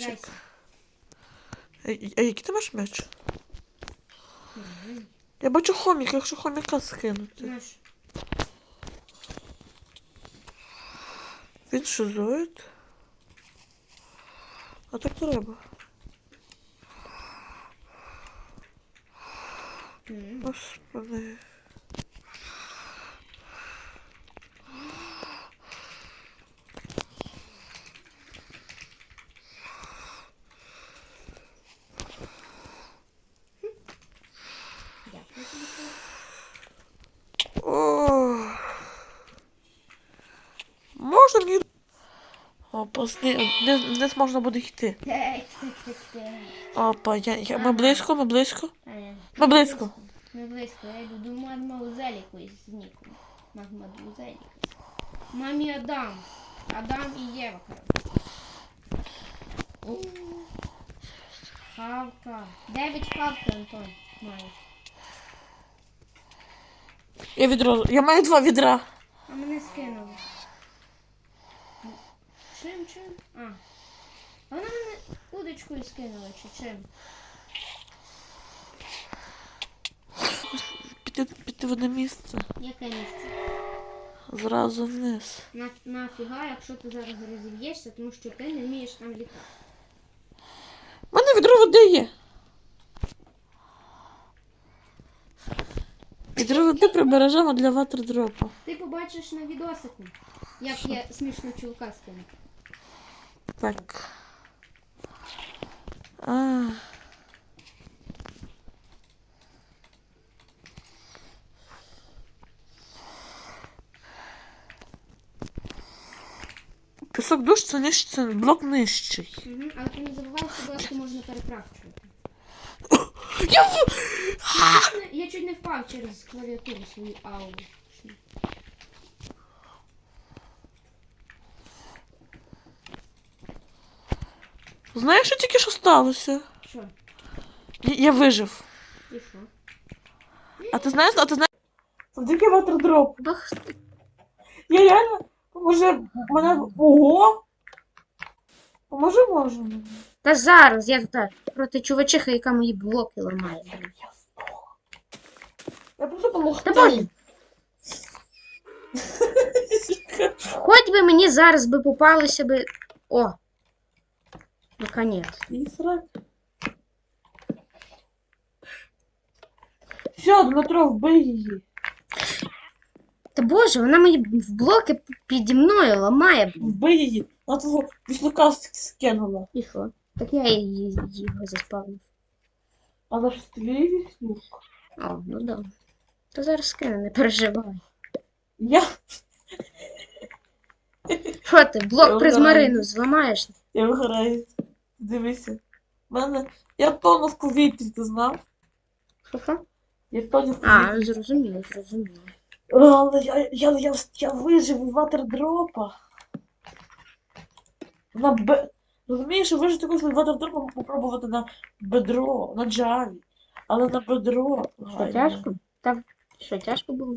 О, меч. Я маю дерев'яний мечик. А, а який ти маєш? Мгм. Я бачу хоміка, якщо хоміка скинути. Наш. Він шизоїд. А так треба. Господи. Дякую тобі. Саш. О. Можна мені. Опа, зни- вниз, вниз можна буде йти. Опа, я, я, ми близько, ми близько. Ми близько. Ми близько. Я йду до мадмузеліку із ніком. Мадмузеліка. Мамі Адам. Адам і Єва, коротше. Хавка. Дев'ять хавки, Антон, маєш. Я відро. Я маю два відра. А мене скинули. Чим, чим? А. А вона мене удочкою скинула, чи чим? Піти, піти в одне місце. Яке місце? Зразу вниз. На, нафіга, якщо ти зараз розіб'єшся, тому що ти не вмієш там літати. У мене відро води є. Відро води прибережемо для ватердропа. Ти побачиш на відосику, як я смішно чулка скину. Так. А. Пісок душ це нижче, це блок нижчий. Угу. Але ти не забувай, що дошки можна перекрафчувати. Я. Я чуть не впав через клавіатуру свою ауру. Знаєш, що тільки що сталося? Що? Я, я вижив. І що? А ти знаєш, а ти знаєш? Завдяки ватердропу. Бах. Я реально, може, мене. Ого! Може, може. Та зараз я тут проти чувачиха, яка мої блоки ламає. Я здох. Я просто помогти. Та блін. Хоч би мені зараз би попалося би. О! Наконець. І срать. Все, Дмитро, вбий її. Та боже, вона мої в блоки піді мною ламає. Вбий її. Вона твого віслюка скинула. І що? Так я її, його заспавнив. Але ж твій віслюк. О, ну да. Та зараз скину, не переживай. Я, Що ти, блок Я призмарину зламаєш? я виграю. Дивися. В Мене. Я тону в повітрі, ти знав? Що? Я тону в А, повітрі. зрозуміло, зрозуміло. Але я, я, я, я вижив у ватердропа. На б... Розумієш, вижити якось ватердропа можна попробувати на бедро, на джаві. Але на бедро. Що тяжко? Та що тяжко було?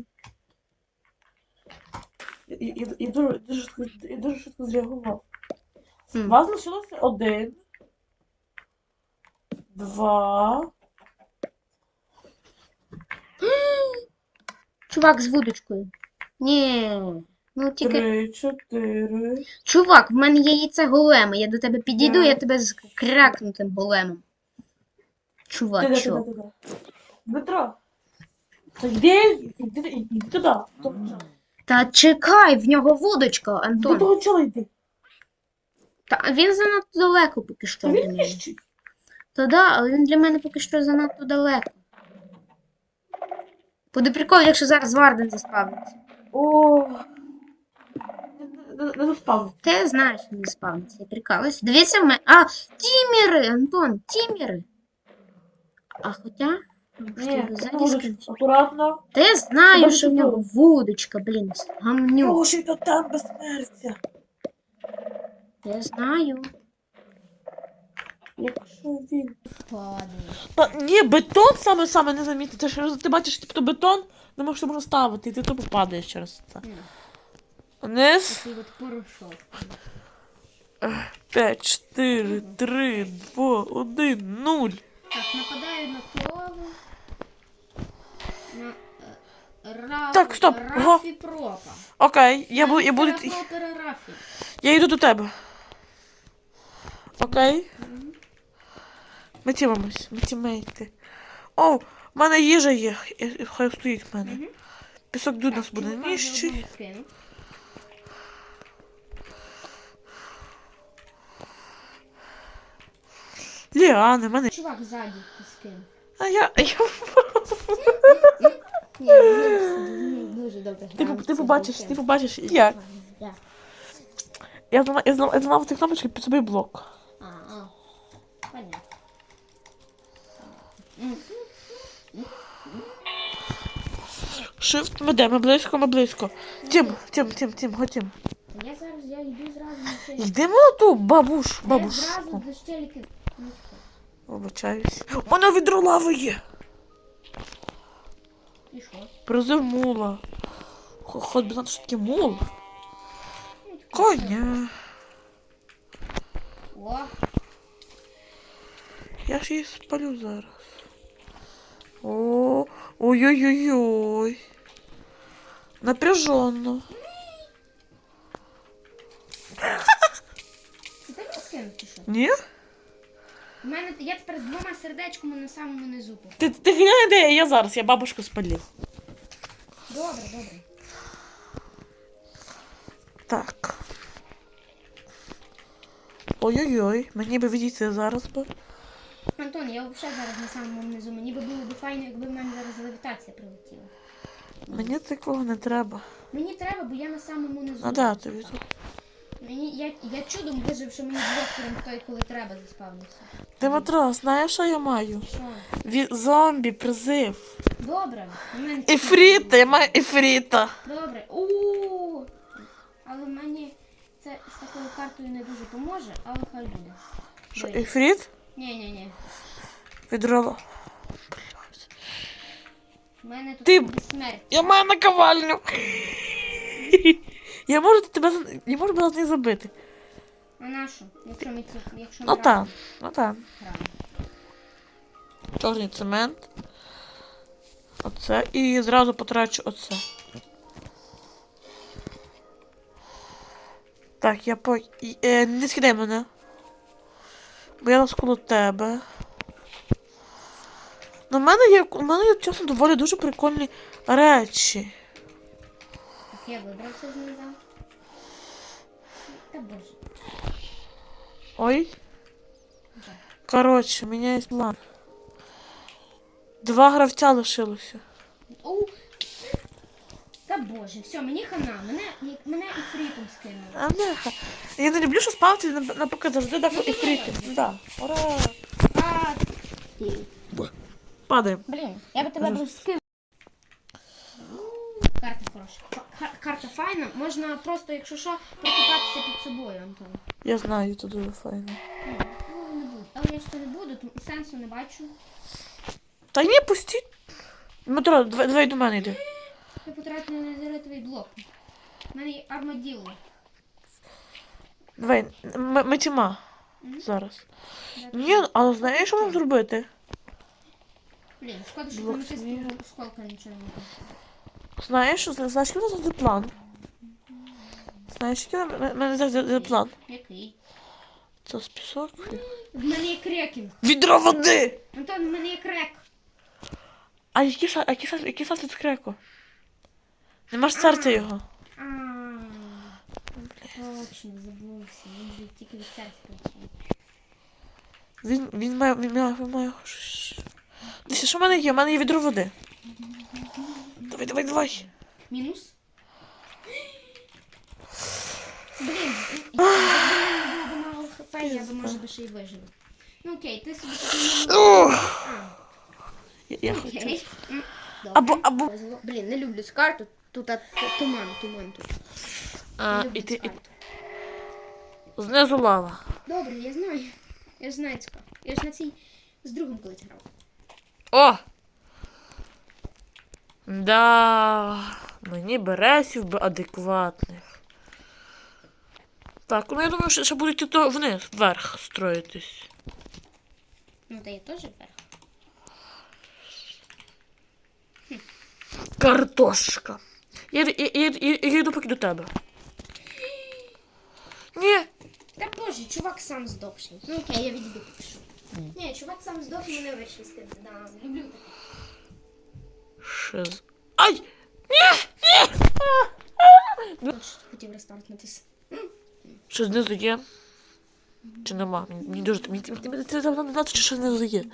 Я, я, я, я, дуже, дуже, швидко- я дуже швидко зреагував. Хм. Вас лишилося один. Два. Чувак з вудочкою. Ні. Ну тільки. Три, чотири. Чувак, в мене є яйце голема. Я до тебе підійду, я тебе з кракнутим големом. Де, де, де? Дмитро. Та йди, йди туди. Та чекай, в нього вудочка, До Антон. того чола йди. Та він занадто далеко поки що Та він мене. Та да, але він для мене поки що занадто далеко. Буде прикол, якщо зараз Варден заспавниться. О. Не, не, не заспав. Ти знаєш, не заспавниться, я прикалуюсь. Дивіться в мене. А, тіміри, Антон, тіміри. А хоча. Ні, дуже залізкнуть. акуратно. Я знаю, що в нього вудочка, блін, гамню. Того, що й до там безсмертя. Я знаю. Якщо він. Падає. Та ні, бетон саме саме не замітить. Ти ж ти бачиш, типу, бетон, не можеш можна ставити, і ти тупо падаєш через це. Вниз. Такий от порошок. 5, 4, 3, 2, 1, 0. Так, нападаю на корову. На е, Раф... Так, стоп, ага. Рафі пропа. Окей, я буду, я буду. Рафі. Я йду до тебе. Окей. Ми тімимось, ми тімейти. О, в мене їжа є. Хай стоїть в мене. Пісок до нас буде вже ніщий. Ліани, мене. Чувак ззаді скинув. А я. я... Ні, вони дуже добре Ти, ти побачиш, ти побачиш, як. Я зламав, я зламав, ці кнопочки під собою блок. А, а. Понятно. М. Shift, ми близько, ми близько. Тім, тім, тім, тім, готім. Я зараз я йду зразу щеліки. Йдемо на ту бабуш, Я зразу до щеліки. Вибачаюсь. У відро лави є. І що? Призив мула. Хо- Хоч би знати, що таке мул. Коня. О, Я ж її спалю зараз. О, ой-ой-ой-ой. Напряженно. ти не що? Ні? У мене я тепер з двома сердечками на самому низу. Ти, ти глянь, де я, я зараз, я бабушку спалив. Добре, добре. Так. Ой-ой-ой, мені би відійти зараз би. Антон, я взагалі зараз на самому низу. Мені би було б файно, якби в мене зараз левітація прилетіла. Мені такого не треба. Мені треба, бо я на самому низу. А да, тобі тут. Мені, я, я чудом вижив, що мені блокером той, коли треба, заспавнився. Димитро, знаєш, що я маю? Що? Від зомбі призив. Добре. в мене це- Ефріта, я маю ефріта. Добре. У. Але мені це з такою картою не дуже поможе, але хай буде. Що, ефріт? Ні, ні, ні. Відрала. У мене тут Ти- смерть. Я маю наковальню. Я можу тебе я можу без не забити. А на що? Якщо ми ці, якщо ми Ну так, ну так. граємо. Чорний цемент. Оце. І зразу потрачу оце. Так, я по. і- Е, не скидай мене. Бо я навколо тебе. Ну, мене є, у мене є чесно доволі дуже прикольні речі. Так, я вибрався знизу. Та боже. Ой. Коротше, у мене є план. Два гравця лишилося. У. Та боже, все, мені хана. Мене, мене і фрітом скинули. А неха. Я не люблю, що спавти, наприклад, завжди так Ну, і фріти. Да. Ура! А, Падаємо. блін, я би тебе був скинув. Карта хороша. Ка- Карта файна. Можна просто, якщо що, прикопатися під собою, Антон. Я знаю, це дуже файно. Ну, ну, не буду. Але я ж то не буду, тому сенсу не бачу. Та ні, пустіть. Дмитро, давай, давай до мене йди. Я потратила на незеритовий блок. У мене є армаділо. Давай, ми, ми Зараз. Ні, але знаєш, що нам зробити? Блін, шкода, що Блок снігу. нічого не буде. Знаєш, що- знаєш, який у нас буде план? Знаєш, який у мене- буде план? Який? Це з пісок. В мене є крекінг. Відро води! Антон, в мене є крек. А який шанс, який шанс, який шанс від креку? Нема ж серця його. А, забувся. Він же тільки від серця працює. Він, він має, він має, він має. Дивіться, що в мене є? У мене є відро води. Давай, давай, давай. Мінус? Блін, якби не було б мало хп, я би може би ще й вижив. Ну окей, ти собі не. Я, я хочу. окей. М, добре. Або, або. Блін, не люблю цю карту. Тут а, туман, туман тут. А, і ти, і, знизу лава. Добре, я знаю. Я ж знаю цю. Я ж на цій з другом колись грав. О! Да, мені бересів би адекватних. Так, ну я думаю, що ще будуть то вниз, вверх строїтись. Ну, та я теж вверх. Картошка. Я, я, я, я, я йду поки до тебе. Ні. Та боже, чувак сам здохший. Ну окей, я відійду поки що. Ні, чувак сам здох і мене вийшли скидати. Да, люблю таке. Ще. Ай! Ні! Ні! Тож, хотів рестартнутися. Що знизу є? Чи нема? Мені, мені дуже. Мені, мені, мені треба не знати, чи що знизу є.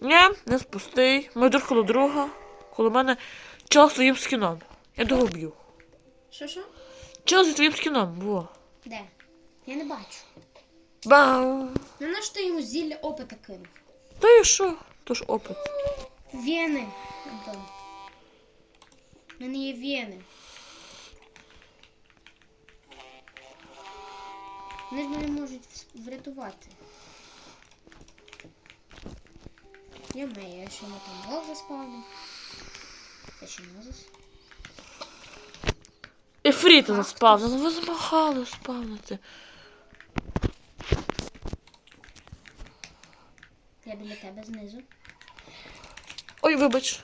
Ні, не спустий. Ми друг коло друга. Коло мене чел з своїм скіном. Я того б'ю. Що що? Чел зі своїм скіном, во. Де? Я не бачу. Бау! Ну на що ти йому зілля опита кинув? Та і що? То ж опит. Вени, Антон. У мене є вени. Вони ж мене можуть врятувати. Я маю, я ще не там гол заспавнив. Мозес. Ефріта заспавнили. Ви замахали спавнити. Я біля тебе знизу. Ой, вибач.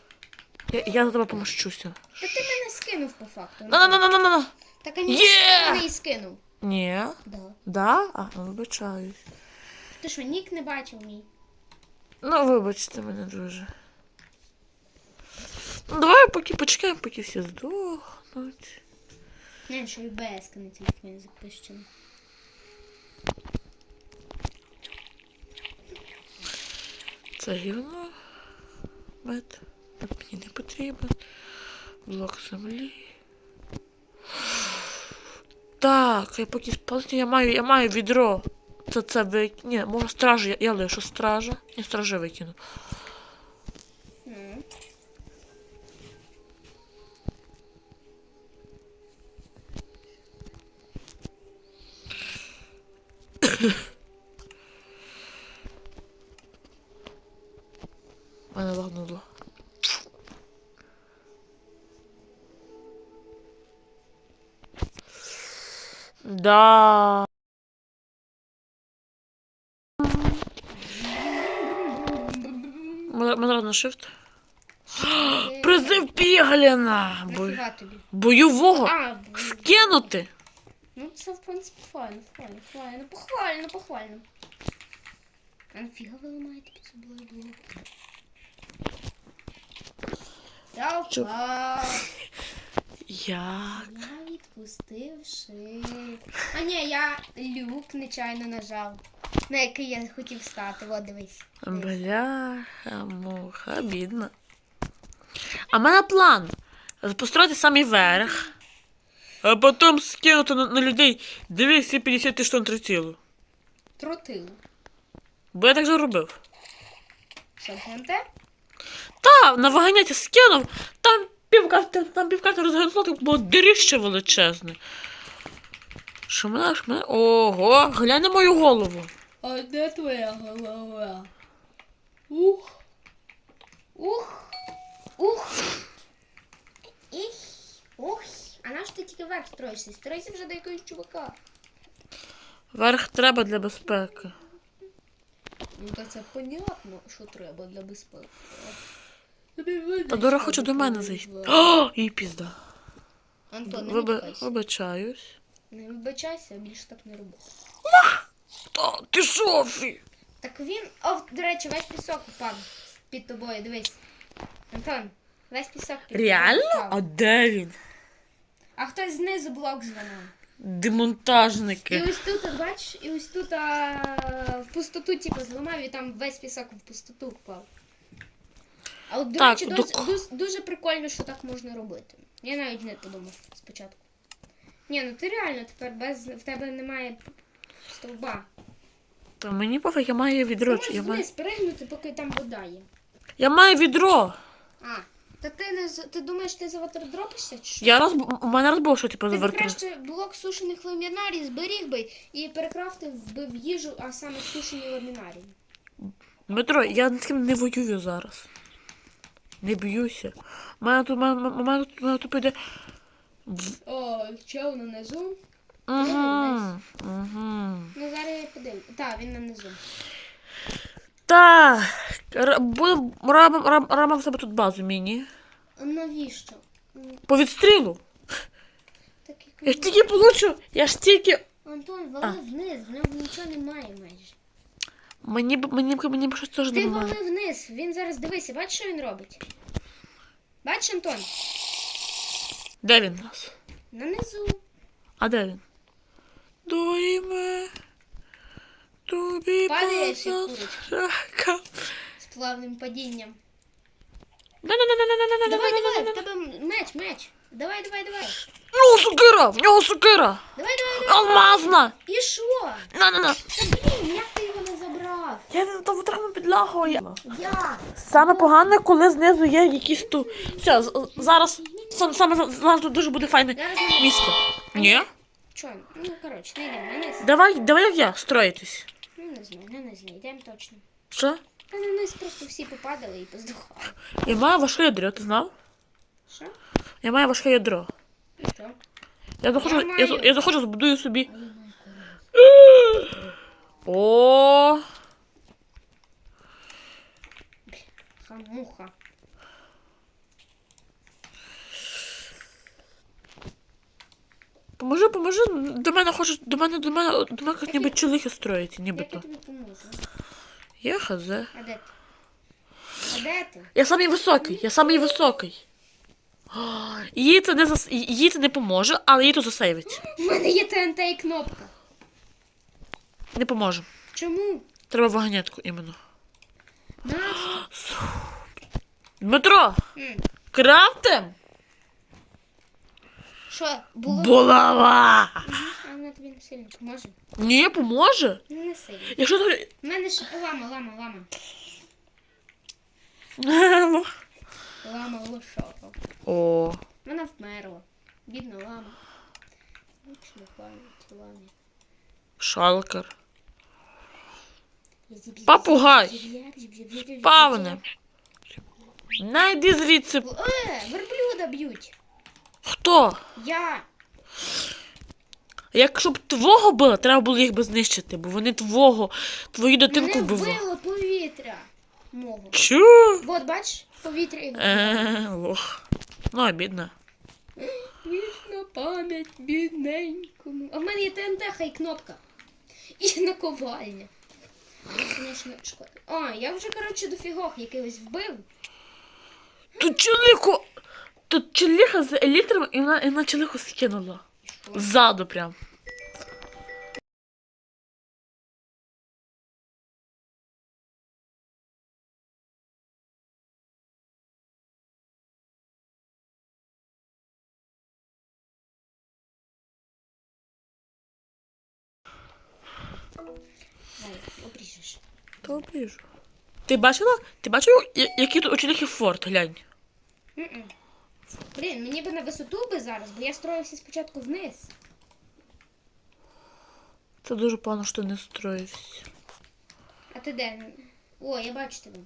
Я, я за тебе помощуся. Та ти мене скинув по факту. На-на-на-на-на-на. Так а ні, Є! ти мене і скинув. Ні. Да. Да? А, ну, вибачаюсь. Ти що, нік не бачив мій? Ну, вибачте мене дуже. Ну, давай поки почекаємо, поки всі здохнуть. Не, що і на телефоні запущено. Це гівно. Мед. Мені не потрібен. Блок землі. Так, я поки сползти, я маю, я маю відро. Це це ви. Ні, може стражу, я, я лишу стража. Я стража викину. Да. Мене мене на shift. Призив Пігліна! Бо... Нафіга тобі? Бойового! А, Скинути! ну це в принципі файно, файно, файно, похвально, похвально. А нафіга ви ламаєте під собою блок? Я впав, Як? я відпустивши. А ні, я люк нечайно нажав, на який я хотів стати. От дивись. Бляха, муха, бідно. А в мене план. Построїти самий верх. А потім скинути на, на людей 250 тисяч тонн трицілу. Тротило. Бо я так же робив. Що? Та, на ваганяті скинув, там півкарти, там півкарти розгорнуло, так було диріще величезне. Що мене, що мене. Ого, глянь на мою голову. А де твоя голова? Ух. Ух. Ух. Іх. Ух. А наш ти тільки вверх строїшся? Стройся вже до якогось чувака. Верх треба для безпеки. Ну то це понятно, що треба для безпеки. Та Дора хоче до мене зайти. О, і пізда. Антон, не Виби... вибачайся. Вибачаюсь. Не вибачайся, більше так не роби. Та, ти Софі! Так він. О, до речі, весь пісок упав під тобою, дивись. Антон, весь пісок під тобою Реально? впав. А де він? А хтось знизу блок. І Демонтажники. ось тут, от бачиш, і ось тут а, в пустоту типу зламав і там весь пісок в пустоту впав. А от, до Так, речі, до дуже, дуже, прикольно, що так можна робити. Я навіть не подумав спочатку. Ні, ну ти реально тепер без в тебе немає стовба. Та мені пофіг, я маю Ти відро. можеш Я маю... вниз перегнути, поки там вода є. я маю відро. А, та ти не з- ти думаєш, ти заватердропишся чи що? Я раз... У мене раз було, що типу Ти б завертив. краще блок сушених ламінарій зберіг би і перекрафтив би в їжу, а саме сушені ламінарії. Дмитро, я з ким не воюю зараз. Не б'юся. У мене тут, мене, мене, мене тут піде О, чел нанизу. Угу. Угу. Ну зараз я подивлю. Так, він нанизу. Так, будемо робимо роб- робимо в себе тут базу міні. Навіщо? По відстрілу. Так як Я ж тільки получу, я ж тільки. Антон, вали вниз, в нього нічого немає майже. Мені б мені б мені б щось теж Ти допомагає. вали вниз, він зараз дивися, бачиш, що він робить? Бачиш, Антон? Де він у нас? Нанизу. А де він? Дуїме. Тобі Падаєш, як позака. З плавним падінням. Давай, давай, в тебе меч, меч. Давай, давай, давай. В нього сукира! В нього сукира! Давай, давай, давай. Алмазна! І що? На-на-на! Та блін, як ти не? Я не тому треба підлагою. Як? Саме погане, коли знизу є якісь ту. Все, з- зараз сам- саме за- зараз тут дуже буде файне Зараз не місце. Ні? Чо? Ну, коротше, не йдемо на низ. Давай, давай як я строїтись. Ну, не знаю, на низ не йдемо точно. Що? Та на низ просто всі попадали і поздухали. Я маю важке ядро, ти знав? Що? Я маю важке ядро. І що? Я захочу, Я я, маю. я захочу, збудую собі. А О, Хамуха. поможи, поможи. До мене хочуть, до мене, до мене, до мене як ніби чоловіки строїть, я тобі поможу? Я хз. А де ти? А де ти? Я самий високий, я самий високий. А, Їй це не зас... їй це не поможе, але їй то засейвить. У мене є ТНТ і кнопка. Не поможе. Чому? Треба вагонетку іменно. Дмитро, крафтим? Що, було? Булава! А вона тобі не сильно поможе? Ні, поможе. Ну, не сильно. Якщо ти. У мене ж лама, лама, лама. Лама лошока. О, Вона вмерла. Бідна лама. Вічно пам'ять ламі. шалкер. Папугай. Павне. Найди звідси. Е, верблюда б'ють. Хто? Я. Якщо б твого було, треба було їх би знищити, бо вони твого, твою дитинку Мене вбивали. вбило повітря. Мого. Чу? От, бач, повітря і Е, лох. Ну, обідно. Вічна пам'ять бідненькому. А в мене є ТНТ, хай кнопка. І наковальня. Звісно, шкода. О, я вже, коротше, дофігох якихось вбив. Тут чоловіку. Тут чоловіка з елітрами і вона, і вона чоловіку скинула. Ззаду прям. Обріжеш. Обіжу. Ти бачила? Ти бачила, я- який тут у чоловіки форт, глянь. М-м. Блін, мені би на висоту би зараз, бо я строївся спочатку вниз. Це дуже погано, що не строївся. А ти де? О, я бачу тебе.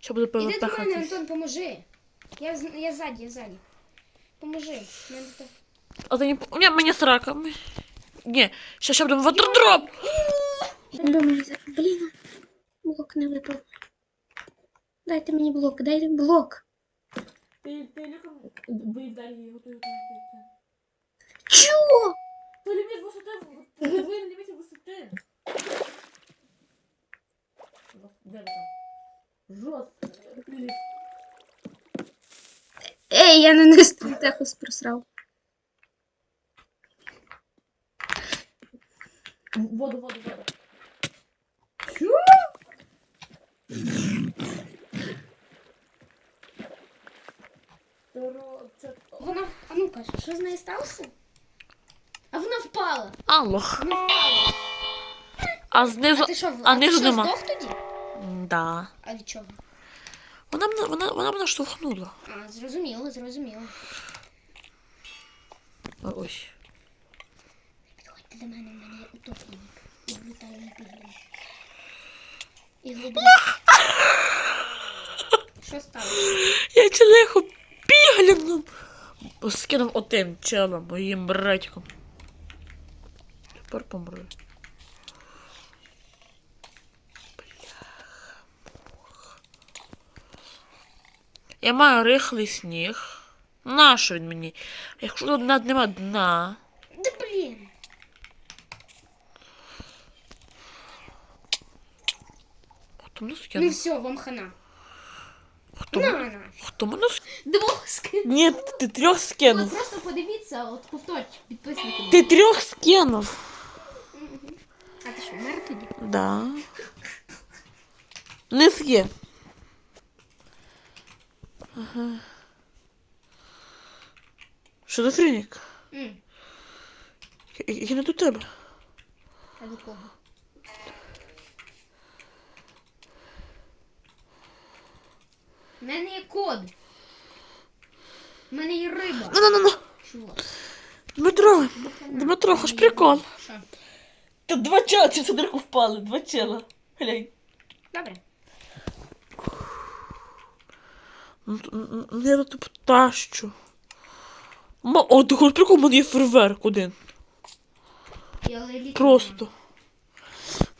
Ще буду Іди до мене, Антон, поможи. Я, з- я ззаді, я ззаді. Поможи. Мене то- А ти не... п- Ні, мені срака. Ні, ще ще будемо ватердроп. Блін, блок не випав. Дайте мені блок, дайте блок. Ти, ти ліком виївдай її, готуй, Чого? Ти ліміт висоти, ти ви ліміт висоти. Де ви там? Жорстко. Ей, я на низ техос просрав. Воду, воду, воду. Вона, а ну каже, що з нею сталося? А вона впала. Алло. Вона впала. А знизу. А ти що, а ти що, нема. здох тоді? Да. А від чого? Вона мене, вона, вона мене штовхнула. А, зрозуміло, зрозуміло. О, Ось. Підходьте до мене, в мене є утопленник. І влітаю піглін. І глибоко. Що сталося? Я челеху пігліном скинув отим челом, моїм братиком. Тепер помру. Я маю рихлий сніг. Нащо він мені? Якщо тут над нема дна. Да блін. Хто мене Ну все, вам хана. Хто, На, мене- на. хто мене скинув? Двох скинув. Ні, ти трьох От скинув. просто подивіться, от повторіть підписники. Ти трьох скинув. А ти що, мер тоді? Да. Низ є. Ага. Що за фрінік? М, Я, я не до тебе. А до кого? У мене є код. У мене є риба. Ну, ну, ну, ну. Дмитро, Дмитро, хоч прикол. Що? Тут два чела через дирку впали, два чела. Глянь. Добре. Ну, н- н- Я тут тащу. Ма, о, ти хоч прикол, у мене є фейерверк один. Я. Просто.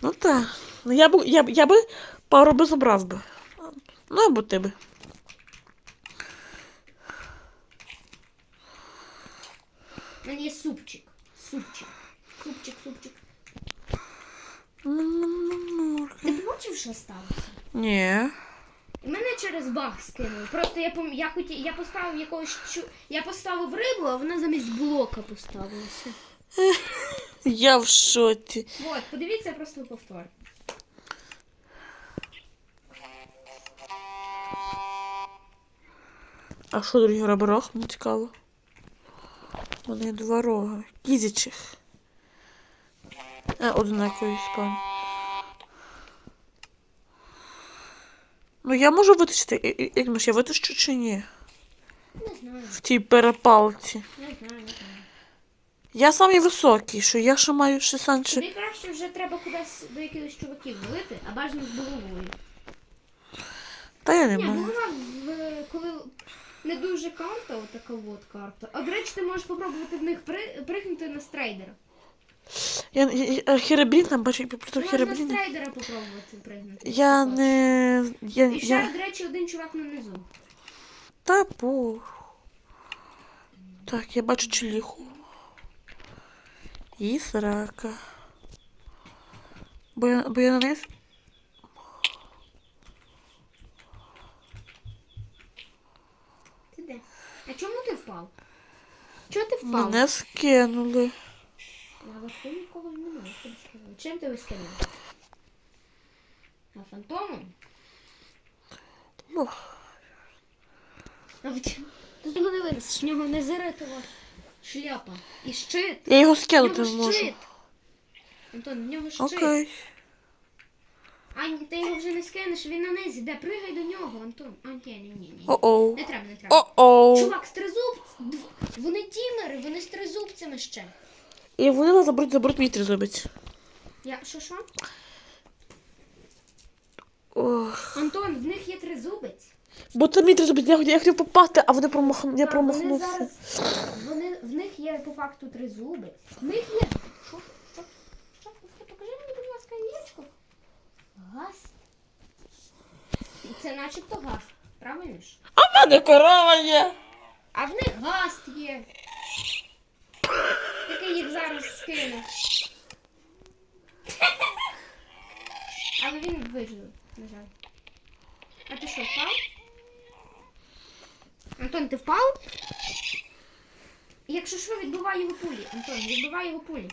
Ну так. Ну я б я, б- я би пару би забрав би. Ну або ти би. Є супчик. Супчик. Супчик, супчик. Ти побачив, що сталося? Ні. І мене через баг скинули. Просто я пом... я хоті... я поставив якогось чу... Я поставив рибу, а вона замість блока поставилася. Я в шоці. От, подивіться просто повтор. А що другий реброх? Мені цікаво. Є два рога. Кізячих. А, однакові спам. Ну я можу витащити. Як думаєш, я витащу чи ні? Не знаю, В тій перепалці. не знаю, не знаю. Я самий високий, що я ще маю ще санче. Тобі краще вже треба кудись до якихось чуваків валити, а бажано з головою. Та я не Ні, маю. голова, в... коли не дуже карта, отака от карта. А до речі, ти можеш попробувати в них при... пригнути на стрейдера. Я, я, я херебрін там бачу, я про Можна херебрін. стрейдера попробувати пригнути. Я не. Я, І ще, я... до речі, один чувак нанизу. Та по. Так, я бачу челіху. І срака. Бо я, бо я на неї с- Ти де? А чому ти впав? Чого ти впав? мене скинули. На верху нікого немає. Чим ти вискинув? А фантомом? Ну? Ти того не винесеш, в нього незеритова шляпа. І щит. я його скинути можу. щит. Антон, в нього щит. Окей. А ні, ти його вже не скинеш, він на низі. Де пригай до нього, Антон. А ні, ні, ні, ні. О-оу. Не треба, не треба. О-оу. Чувак, з тризуб... дв- Вони тімери, вони з тризубцями ще. І вони заберуть, заберуть мій тризубець. Я що що? Ох. Антон, в них є тризубець. Бо це мій тризубець, я, хотів- я хотів попасти, а вони промах... я Так, промахнувся. Вони зараз... Вони... В них є по факту тризубець. В них є... Що? Газ. Це начебто газ. Правильно ж? А в мене корова є. А в них газ є. Який їх зараз скине. Але він вижив, на жаль. А ти що, впав? Антон, ти впав? Якщо що, відбивай його пулі. Антон, відбивай його пулі.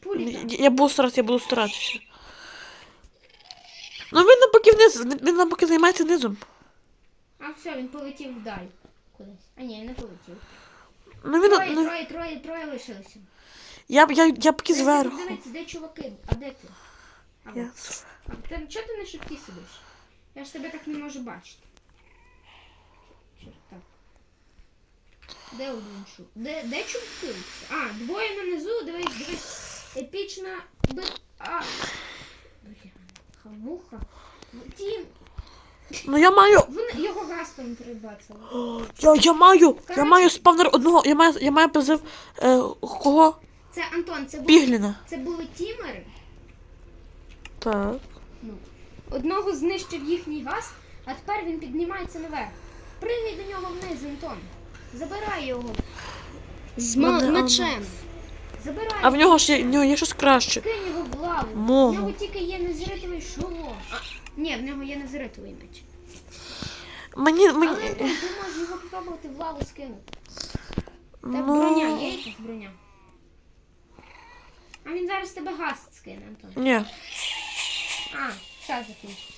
Пулі. Я, я буду старатися, я буду старатися. Ну він навпаки вниз, він навпаки займається низом. А все, він полетів вдаль. Кудись. А ні, не полетів. Ну він, Троє, ну, троє, троє, троє лишилося. я, я, я поки зверху. Дивись, де чуваки? А де ти? А, Я... от. а ти, чого ти на шифті сидиш? Я ж тебе так не можу бачити. Чорт, так. Де один чув? Де, де чуваки? А, двоє нанизу, дивись, дивись. Епічна би. А. Бля, хамуха. Тім. Ну я маю. Вони його гастом передбачили. Я, я маю. Я маю спавнер одного. Я маю, я маю призив. Е, кого? Це Антон, це були, Пігліна. це були тімери. Так. Ну, одного знищив їхній газ, а тепер він піднімається наверх. Пригай до нього вниз, Антон. Забирай його. З ма- Мене, мечем. Забирай. А в нього ж є, в нього є щось краще. Кинь його в лаву. Мого. В нього тільки є незритовий шолом. А, ні, в нього є незритовий меч. Мені. мені... Але ти можеш його спробувати в лаву скинути. Так ну... броня, є якась броня. А він зараз тебе газ скине, Антон. Ні. А, час закінчив.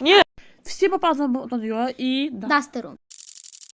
Ні. Всі попали на Антон і да. Дастеру.